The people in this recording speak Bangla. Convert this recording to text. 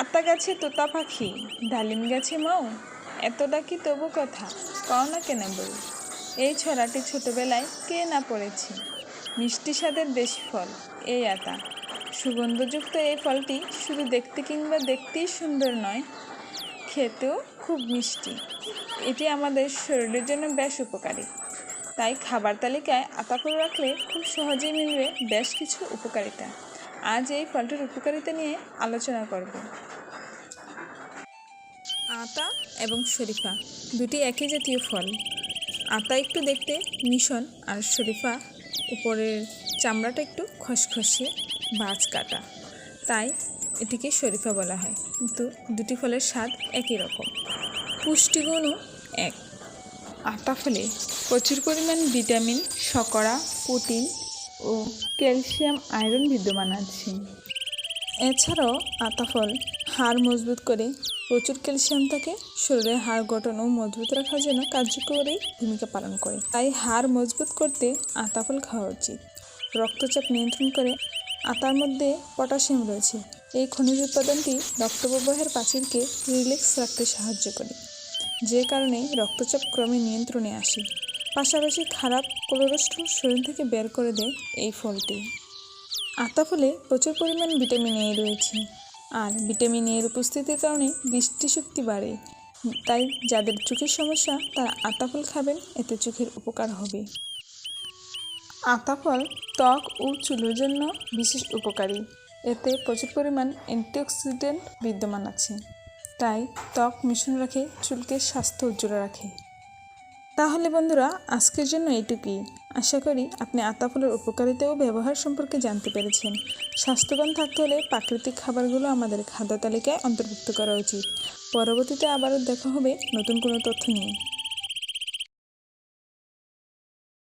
আতা গাছে তোতা পাখি, ডালিম গাছে মৌ এতটা কি তবু কথা? কও না কেন বউ। এই ছড়াটি ছোটবেলায় কে না পড়েছি? মিষ্টি স্বাদের দেশি ফল এই আতা। সুগন্ধযুক্ত এই ফলটি শুধু দেখতে কিংবা দেখতেই সুন্দর নয়, খেতেও খুব মিষ্টি। এটি আমাদের শরীরের জন্য বেশ উপকারী। তাই খাবার তালিকায় আতা ফল রাখলে খুব সহজেই মিলবে বেশ কিছু উপকারিতা। আজ এই ফলটির উপকারিতা নিয়ে আলোচনা করব। আতা এবং শরীফা, দুটি একই জাতীয় ফল। আতা একটু দেখতে মিশন আর শরীফা উপরের চামড়াটা একটু খসখসে বাজ কাটা। তাই এটিকে শরীফা বলা হয়। কিন্তু দুটি ফলের স্বাদ একই রকম। পুষ্টিগুণও এক। আতা ফলে প্রচুর পরিমাণ ভিটামিন, শর্করা, প্রোটিন ও ক্যালসিয়াম, আয়রন বিদ্যমান আছে। এছাড়াও আতা ফল হাড় মজবুত করে প্রচুর ক্যালসিয়াম থাকে, শরীরের হাড় গঠন ও মজবুত রাখার জন্য কার্যকরী ভূমিকা পালন করে। তাই হাড় মজবুত করতে আতা ফল খাওয়া উচিত। রক্তচাপ নিয়ন্ত্রণ করে আতার মধ্যে পটাশিয়াম রয়েছে। এই খনিজ উৎপাদনটি রক্ত প্রবাহের প্রাচীরকে রিল্যাক্স রাখতে সাহায্য করে, যে কারণে রক্তচাপ ক্রমে নিয়ন্ত্রণে আসে। পাশাপাশি খারাপ কোলেস্ট্রল শরীর থেকে বের করে দেয় এই ফলটি। আতা ফলে প্রচুর পরিমাণ ভিটামিন এ রয়েছে। আর ভিটামিন এর উপস্থিতির কারণে দৃষ্টিশক্তি বাড়ে। তাই যাদের চোখের সমস্যা, তারা আতা ফল খাবেন, এতে চোখের উপকার হবে। আতা ফল ত্বক ও চুলের জন্য বিশেষ উপকারী। এতে প্রচুর পরিমাণ অ্যান্টিঅক্সিডেন্ট বিদ্যমান আছে। তাই ত্বক মিশন রাখে, চুলকে স্বাস্থ্য উজ্জ্বল রাখে। তাহলে বন্ধুরা, আজকের জন্য এইটুকুই। আশা করি আপনি আতা ফুলের উপকারিতা ও ব্যবহার সম্পর্কে জানতে পেরেছেন। স্বাস্থ্যবান থাকতে হলে প্রাকৃতিক খাবারগুলো আমাদের খাদ্য তালিকায় অন্তর্ভুক্ত করা উচিত। পরবর্তীতে আবারও দেখা হবে নতুন কোনো তথ্য নিয়ে।